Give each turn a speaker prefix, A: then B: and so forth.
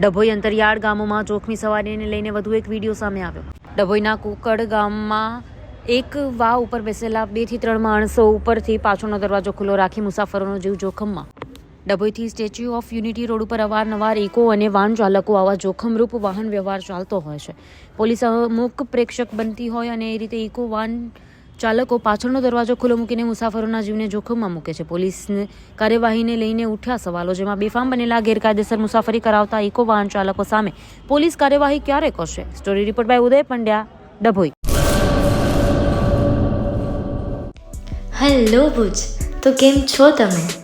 A: ડભોઈ અંતરિયાળ ગામોમાં જોખમી સવારીને લઈને વધુ એક વીડિયો સામે આવ્યો. ડભોઈના કુકડ ગામમાં એક વાવ ઉપર બેસેલા બેથી ત્રણ માણસો ઉપરથી પાછળનો દરવાજો ખુલ્લો રાખી મુસાફરોનો જીવ જોખમમાં. ડભોઈથી સ્ટેચ્યુ ઓફ યુનિટી રોડ ઉપર અવારનવાર ઇકો અને વાહન ચાલકો આવા જોખમરૂપ વાહન વ્યવહાર ચાલતો હોય છે. પોલીસ અમુક પ્રેક્ષક બનતી હોય અને એ રીતે ઇકો વાહન ચાલકો પાછળનો દરવાજો ખુલ્લો મૂકીને મુસાફરોના જીવને જોખમમાં મૂકે છે. પોલીસને કાર્યવાહીને લઈને ઉઠ્યા સવાલો, જેમાં બેફામ બનેલા ગેરકાયદેસર મુસાફરી કરાવતા ઇકો વાહન ચાલકો સામે પોલીસ કાર્યવાહી ક્યારે કરશે? Story report by Uday Pandya, Dabhoi.
B: Hello Bhuj, તો કેમ છો તમે?